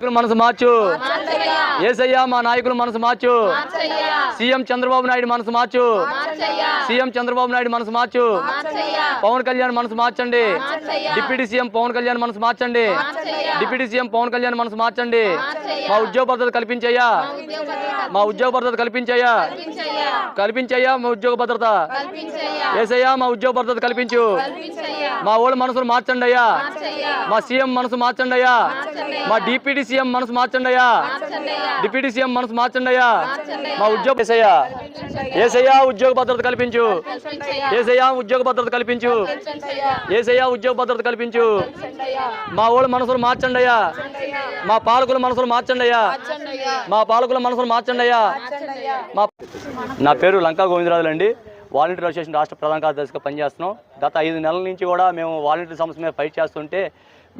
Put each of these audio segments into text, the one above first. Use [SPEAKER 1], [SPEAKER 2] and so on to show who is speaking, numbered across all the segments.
[SPEAKER 1] మనసు మార్చు. ఏసయ్యా మా నాయకుల మనసు మార్చు. సీఎం చంద్రబాబు నాయుడు మనసు మార్చు. సీఎం చంద్రబాబు నాయుడు మనసు మార్చు. పవన్ కళ్యాణ్ మనసు మార్చండి. డిప్యూటీ సీఎం పవన్ కళ్యాణ్ మనసు మార్చండి. డిప్యూటీ సీఎం పవన్ కళ్యాణ్ మనసు మార్చండి. మా ఉద్యోగ భద్రత కల్పించయ్యా. మా ఉద్యోగ భద్రత. కల్పించయ్యా. కల్పించయ్యా. మా ఉద్యోగ భద్రత. ఏసయ్యా మా ఉద్యోగ భద్రత కల్పించు. మా వాళ్ళ మనసును మార్చండి అయ్యా. మా సీఎం మనసు మార్చండి అయ్యా. మా డిప్యూటీ సీఎం మనసు మార్చండి అయ్యా డిప్యూటీ సీఎం మనసు మార్చండి అయ్యా మా ఉద్యోగ ఏసయ్యా. ఏసయ్యా ఉద్యోగ భద్రత కల్పించు. ఏసయ్యా ఉద్యోగ భద్రత కల్పించు. ఏసయ్యా ఉద్యోగ భద్రత కల్పించు. మా వాళ్ళ మనసులు మార్చండి అయ్యా మా పాలకుల మనసులు మార్చండి అయ్యా మా పాలకుల మనసులు మార్చండి అయ్యా మా నా పేరు లంకా గోవిందరాజులు అండి వాలంటీర్ అసోసియేషన్ రాష్ట్ర ప్రధాన కార్యదర్శిగా పనిచేస్తున్నాం. గత ఐదు నెలల నుంచి కూడా మేము వాలంటీర్ సమస్య మీద ఫైట్ చేస్తుంటే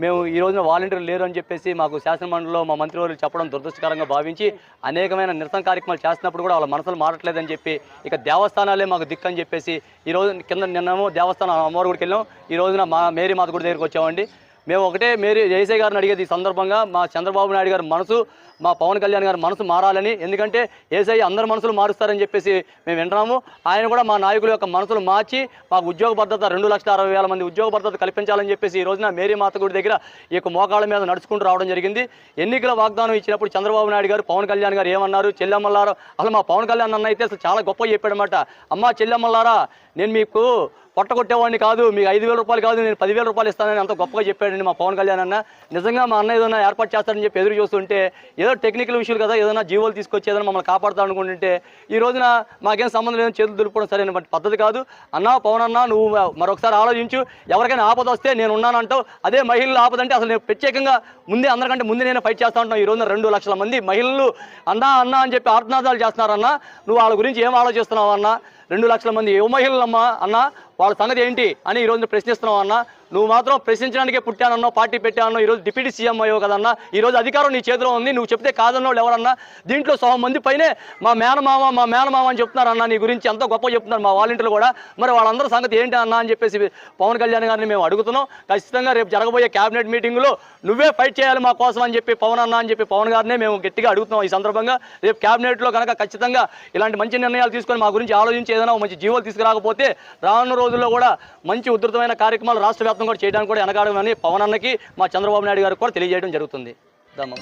[SPEAKER 1] మేము ఈ రోజున వాలంటీర్లు లేరు అని చెప్పేసి మాకు శాసనమండలిలో మా మంత్రివర్యులు చెప్పడం దురదృష్టకరంగా భావించి అనేకమైన నిరసన కార్యక్రమాలు చేస్తున్నప్పుడు కూడా వాళ్ళ మనసులు మారట్లేదని చెప్పి ఇక దేవస్థానాలే మాకు దిక్కు అని చెప్పేసి ఈ రోజు కింద నిన్నేమో దేవస్థానం అమ్మవారి గుడికి వెళ్ళాం. ఈ రోజున మా మేరీ మాత గుడి దగ్గరికి వచ్చామండి. మేము ఒకటే మేరీ జయసే గారిని అడిగేది ఈ సందర్భంగా. మా చంద్రబాబు నాయుడు గారి మనసు మా పవన్ కళ్యాణ్ గారి మనసు మారాలని. ఎందుకంటే ఏసఐ అందరి మనసులు మారుస్తారని చెప్పేసి మేము వింటున్నాము. ఆయన కూడా మా నాయకుల యొక్క మనసులు మార్చి మాకు ఉద్యోగ భద్రత రెండు లక్షల అరవై వేల మంది ఉద్యోగ భద్రత కల్పించాలని చెప్పేసి ఈ రోజున మేరీ మాత గుడి దగ్గర ఈ యొక్క మోకాళ్ళ మీద నడుచుకుంటూ రావడం జరిగింది. ఎన్నికల వాగ్దానం ఇచ్చినప్పుడు చంద్రబాబు నాయుడు గారు పవన్ కళ్యాణ్ గారు ఏమన్నారు? చెల్లెమ్మలారా అసలు మా పవన్ కళ్యాణ్ అన్న అయితే అసలు చాలా గొప్ప చెప్పాడనమాట అమ్మా చెల్లెమ్మలారా నేను మీకు పొట్టగొట్టేవాడిని కాదు మీకు ఐదు వేల రూపాయలు కాదు నేను పదివేల రూపాయలు ఇస్తానని అంత గొప్పగా చెప్పాడండి మా పవన్ కళ్యాణ్ అన్న. నిజంగా మా అన్న ఏదైనా ఏర్పాటు చేస్తారని చెప్పి ఎదురు చూస్తుంటే ఏదో టెక్నికల్ విషయాలు కదా ఏదైనా జీవోలు తీసుకొచ్చి ఏదైనా మమ్మల్ని కాపాడుతా అనుకుంటుంటే ఈ రోజున మాకేం సంబంధం లేదని చేతులు దులుపుకోవడం సరైన పద్ధతి కాదు. అన్న పవన్ అన్న నువ్వు మరొకసారి ఆలోచించు. ఎవరికైనా ఆపద వస్తే నేను ఉన్నానంటావు. అదే మహిళలు ఆపదంటే అసలు నేను ప్రత్యేకంగా ముందే అందరికంటే ముందే నేను ఫైట్ చేస్తా ఉంటాను. ఈ రోజున రెండు లక్షల మంది మహిళలు అన్నా అన్నా అని చెప్పి ఆర్తనాదాలు చేస్తున్నారన్నా నువ్వు వాళ్ళ గురించి ఏం ఆలోచిస్తున్నావు అన్నా? రెండు లక్షల మంది యువ మహిళలమ్మా అన్న? వాళ్ళ సంగతి ఏంటి? అని ఈ రోజు అన్న. నువ్వు మాత్రం ప్రశ్నించడానికే పుట్టానన్నా పార్టీ పెట్టానన్నావు ఈరోజు డిప్యూటీ సీఎం అయ్యో కదన్నా ఈ రోజు అధికారం నీ చేతిలో ఉంది నువ్వు చెప్తే కాదన్నోళ్ళు ఎవరన్నా. దీంట్లో సగం మంది పైనే మా మేనమామ మా మేనమామ అని చెప్తున్నారన్నా నీ గురించి ఎంతో గొప్ప చెప్తున్నారు మా వాలంటీర్లు కూడా. మరి వాళ్ళందరూ సంగతి ఏంటి అన్న అని చెప్పేసి పవన్ కళ్యాణ్ గారిని మేము అడుగుతున్నాం. ఖచ్చితంగా రేపు జరగబోయే క్యాబినెట్ మీటింగ్లో నువ్వే ఫైట్ చేయాలి మా కోసం అని చెప్పి పవన్ అన్న అని చెప్పి పవన్ గారినే మేము గట్టిగా అడుగుతున్నాం ఈ సందర్భంగా. రేపు క్యాబినెట్లో కనుక ఖచ్చితంగా ఇలాంటి మంచి నిర్ణయాలు తీసుకొని మా గురించి ఆలోచించి ఏదైనా మంచి జీవోలు తీసుకురాకపోతే రానున్న రోజుల్లో కూడా మంచి ఉధృతమైన కార్యక్రమాలు రాష్ట్ర వ్యాప్తంగా కూడా చేయడానికి కూడా వెనకాడమని పవన్ అన్నకి మా చంద్రబాబు నాయుడు గారికి కూడా తెలియజేయడం జరుగుతుంది. దమ్మం